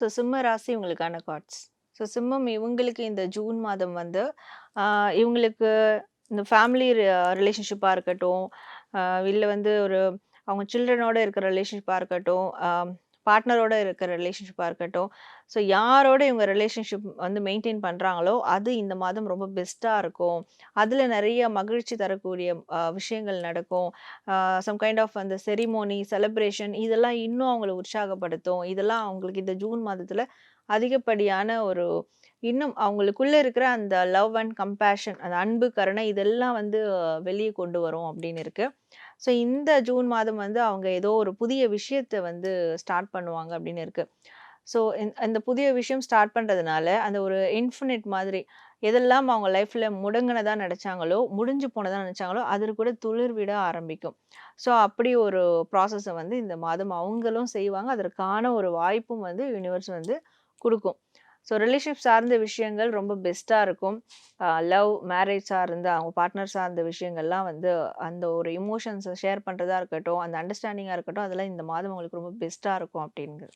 So சிம்ம ராசி இவங்களுக்கான கார்ட்ஸ். ஸோ சிம்மம் இவங்களுக்கு இந்த ஜூன் மாதம் வந்து இவங்களுக்கு இந்த ஃபேமிலி ரிலேஷன்ஷிப்பாக இருக்கட்டும் இல்லை வந்து ஒரு அவங்க சில்ட்ரனோட இருக்கிற ரிலேஷன்ஷிப்பாக இருக்கட்டும் பார்ட்னரோட இருக்கிற ரிலேஷன்ஷிப்பாக இருக்கட்டும். ஸோ யாரோட இவங்க ரிலேஷன்ஷிப் வந்து மெயின்டைன் பண்ணுறாங்களோ அது இந்த மாதம் ரொம்ப பெஸ்ட்டாக இருக்கும். அதில் நிறைய மகிழ்ச்சி தரக்கூடிய விஷயங்கள் நடக்கும். சம் கைண்ட் ஆஃப் அந்த செரிமோனி செலிப்ரேஷன் இதெல்லாம் இன்னும் அவங்கள உற்சாகப்படுத்தும். இதெல்லாம் அவங்களுக்கு இந்த ஜூன் மாதத்தில் அதிகப்படியான ஒரு இன்னும் அவங்களுக்குள்ள இருக்கிற அந்த லவ் அண்ட் கம்பேஷன் அந்த அன்பு கருணை இதெல்லாம் வந்து வெளியே கொண்டு வரும் அப்படின்னு இருக்கு. ஸோ இந்த ஜூன் மாதம் வந்து அவங்க ஏதோ ஒரு புதிய விஷயத்தை வந்து ஸ்டார்ட் பண்ணுவாங்க அப்படின்னு இருக்கு. ஸோ இந்த புதிய விஷயம் ஸ்டார்ட் பண்ணுறதுனால அந்த ஒரு இன்ஃபினிட் மாதிரி எதெல்லாம் அவங்க லைஃப்பில் முடங்கினதாக நினச்சாங்களோ முடிஞ்சு போனதாக நினச்சாங்களோ அதில் கூட துளிர் விட ஆரம்பிக்கும். ஸோ அப்படி ஒரு ப்ராசஸை வந்து இந்த மாதம் அவங்களும் செய்வாங்க. அதற்கான ஒரு வாய்ப்பும் வந்து யூனிவர்ஸ் வந்து கொடுக்கும். ஸோ ரிலேஷன்ஷிப் சார்ந்த விஷயங்கள் ரொம்ப பெஸ்ட்டாக இருக்கும். லவ் மேரேஜ் சார்ந்த அவங்க பார்ட்னர் சார்ந்த விஷயங்கள்லாம் வந்து அந்த ஒரு இமோஷன்ஸை ஷேர் பண்ணுறதா இருக்கட்டும் அந்த அண்டர்ஸ்டாண்டிங்காக இருக்கட்டும் அதெல்லாம் இந்த மாதம் உங்களுக்கு ரொம்ப பெஸ்ட்டாக இருக்கும் அப்படிங்கிறது